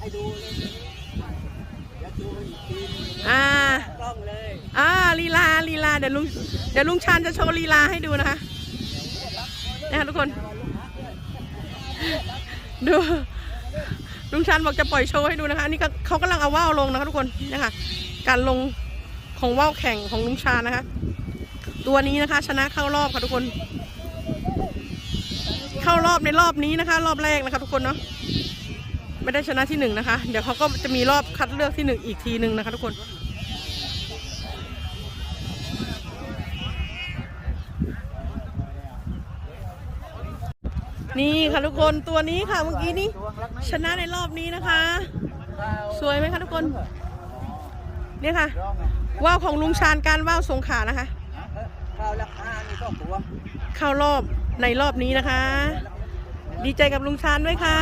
ให้ดูเลยเดี๋ยวดูอีกทีอ่ากล้องเลยอ่าลีลาลีลาเดี๋ยวลุงเดี๋ยวลุงชานจะโชว์ลีลาให้ดูนะคะนะคะทุกคน ดูลุงชานบอกจะปล่อยโชว์ให้ดูนะคะนนี่ก็เขากำลังเอาว่าวลงนะคะทุกคนนะคะการลงของว่าวแข่งของลุงชานนะคะ ตัวนี้นะคะ ชนะเข้ารอบค่ะทุกคน เข้ารอบในรอบนี้นะคะ รอบแรกนะคะ ทุกคนเนาะ ไม่ได้ชนะที่หนึ่งนะคะ เดี๋ยวเขาก็จะมีรอบคัดเลือกที่หนึ่งอีกทีหนึ่งนะคะทุกคน นี่ค่ะทุกคนตัวนี้ค่ะเมื่อกี้นี้ชนะในรอบนี้นะคะ สวยไหมคะทุกคน เนี่ยค่ะร้องไงว่าวของลุงชาญการว่าวสงขานะคะข้าวราคานี่ก็ตัวเข้ารอบในรอบนี้นะคะ ดีใจกับลุงชาญด้วยค่ะ